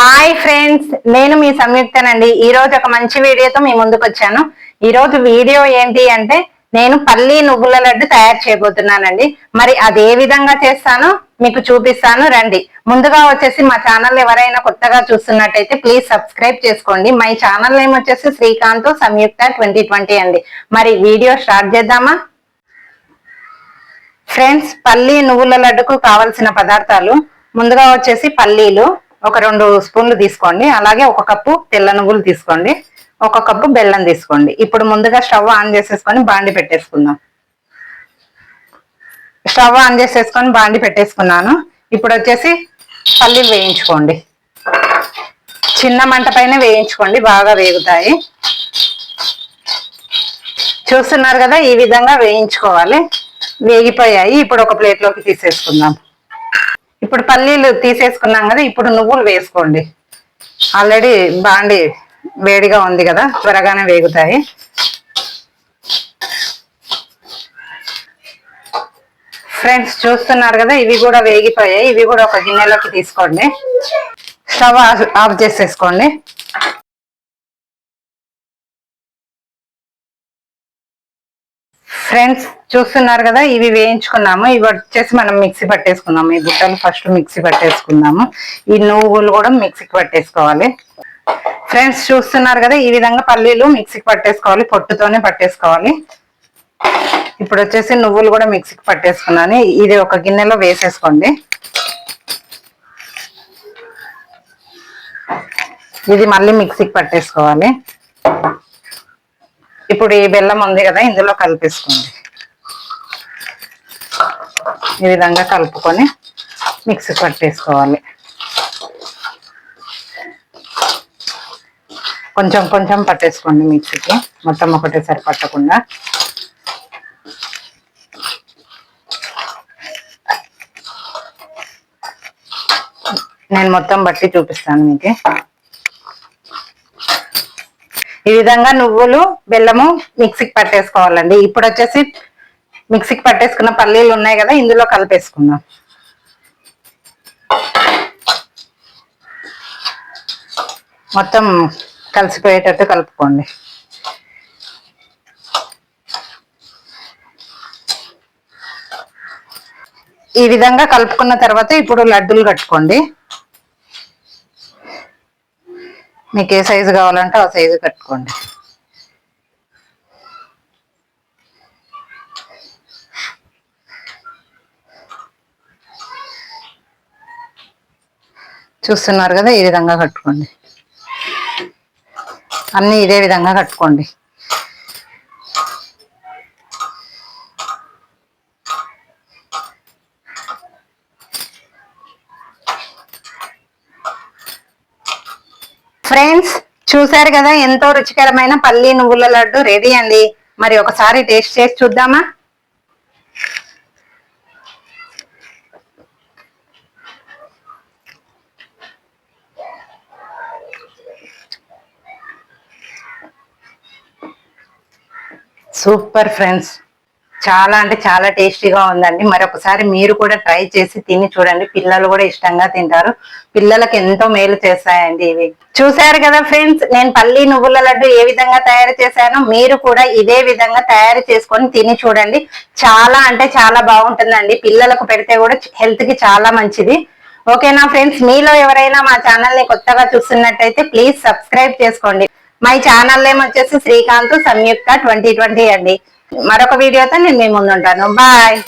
Hi friends నేను మీ సంయుక్తనండి. ఈ రోజు ఒక మంచి వీడియోతో మీ ముందుకు వచ్చాను. ఈ రోజు వీడియో ఏంటి అంటే నేను పల్లి నువ్వుల లడ్డు తయారు చేయబోతున్నానండి. మరి అది ఏ విధంగా చేస్తానో మీకు చూపిస్తాను. రండి. ముందుగా వచ్చేసి మా ఛానల్ ఎవరైనా కొత్తగా చూస్తున్నట్టయితే ప్లీజ్ సబ్స్క్రైబ్ చేసుకోండి. మై ఛానల్ నేమ్ వచ్చేసి శ్రీకాంత్ సంయుక్త ట్వంటీ ట్వంటీ అండి. మరి వీడియో స్టార్ట్ చేద్దామా? ఫ్రెండ్స్ పల్లి నువ్వుల లడ్డుకు కావలసిన పదార్థాలు ముందుగా వచ్చేసి పల్లీలు ఒక రెండు స్పూన్లు తీసుకోండి. అలాగే ఒక కప్పు తెల్ల నువ్వులు తీసుకోండి. ఒక కప్పు బెల్లం తీసుకోండి. ఇప్పుడు ముందుగా స్టవ్ ఆన్ చేసేసుకొని బాండి పెట్టేసుకుందాం. స్టవ్ ఆన్ చేసేసుకొని బాండి పెట్టేసుకున్నాను. ఇప్పుడు వచ్చేసి పల్లీలు వేయించుకోండి. చిన్న మంట పైన వేయించుకోండి. బాగా వేగుతాయి. చూస్తున్నారు కదా ఈ విధంగా వేయించుకోవాలి. వేగిపోయాయి. ఇప్పుడు ఒక ప్లేట్లోకి తీసేసుకుందాం. ఇప్పుడు పల్లీలు తీసేసుకున్నాం కదా ఇప్పుడు నువ్వులు వేసుకోండి. ఆల్రెడీ బాండి వేడిగా ఉంది కదా త్వరగానే వేగుతాయి. ఫ్రెండ్స్ చూస్తున్నారు కదా ఇవి కూడా వేగిపోయాయి. ఇవి కూడా ఒక గిన్నెలోకి తీసుకోండి. స్టవ్ ఆఫ్ చేసేసుకోండి. ఫ్రెండ్స్ చూస్తున్నారు కదా ఇవి వేయించుకున్నాము. ఇవి వచ్చేసి మనం మిక్సీ పట్టేసుకుందాము ఈ బుట్టలు ఫస్ట్ మిక్సీ పట్టేసుకుందాము ఈ నువ్వులు కూడా మిక్సీకి పట్టేసుకోవాలి. ఫ్రెండ్స్ చూస్తున్నారు కదా ఈ విధంగా పల్లీలు మిక్సీకి పట్టేసుకోవాలి పొట్టుతోనే పట్టేసుకోవాలి. ఇప్పుడు వచ్చేసి నువ్వులు కూడా మిక్సీకి పట్టేసుకున్నాను. ఇది ఒక గిన్నెలో వేసేసుకోండి. ఇది మళ్ళీ మిక్సీకి పట్టేసుకోవాలి. ఇప్పుడు ఈ బెల్లం ఉంది కదా ఇందులో కలిపేసుకోండి. ఈ విధంగా కలుపుకొని మిక్సీ పట్టేసుకోవాలి. కొంచెం కొంచెం పట్టేసుకోండి మిక్సీకి మొత్తం ఒకటేసారి పట్టకుండా. నేను మొత్తం బట్టి చూపిస్తాను మీకు. ఈ విధంగా నువ్వులు బెల్లము మిక్సీకి పట్టేసుకోవాలండి. ఇప్పుడు వచ్చేసి మిక్సీకి పట్టేసుకున్న పల్లీలు ఉన్నాయి కదా ఇందులో కలిపేసుకుందాం. మొత్తం కలిసిపోయేటట్టు కలుపుకోండి. ఈ విధంగా కలుపుకున్న తర్వాత ఇప్పుడు లడ్డూలు కట్టుకోండి. మీకు ఏ సైజు కావాలంటే ఆ సైజు కట్టుకోండి. చూస్తున్నారు కదా ఈ విధంగా కట్టుకోండి. అన్నీ ఇదే విధంగా కట్టుకోండి. ఫ్రెండ్స్ చూసారు కదా ఎంతో రుచికరమైన పల్లి నువ్వుల లడ్డు రెడీ అండి. మరి ఒకసారి టేస్ట్ చేసి చూద్దామా? సూపర్ ఫ్రెండ్స్ చాలా అంటే చాలా టేస్టీగా ఉందండి. మరొకసారి మీరు కూడా ట్రై చేసి తిని చూడండి. పిల్లలు కూడా ఇష్టంగా తింటారు. పిల్లలకు ఎంతో మేలు చేస్తాయండి ఇవి. చూసారు కదా ఫ్రెండ్స్ నేను పల్లి నువ్వుల లడ్డు ఏ విధంగా తయారు చేశానో మీరు కూడా ఇదే విధంగా తయారు చేసుకొని తిని చూడండి. చాలా అంటే చాలా బాగుంటుందండి. పిల్లలకు పెడితే కూడా హెల్త్కి చాలా మంచిది. ఓకేనా ఫ్రెండ్స్? మీలో ఎవరైనా మా ఛానల్ని కొత్తగా చూస్తున్నట్టయితే ప్లీజ్ సబ్స్క్రైబ్ చేసుకోండి. మై ఛానల్ నేమ్ వచ్చేసి శ్రీకాంత్ సంయుక్త ట్వంటీ ట్వంటీ అండి. మరొక వీడియోతో నేను మీ ముందు ఉంటాను బాయ్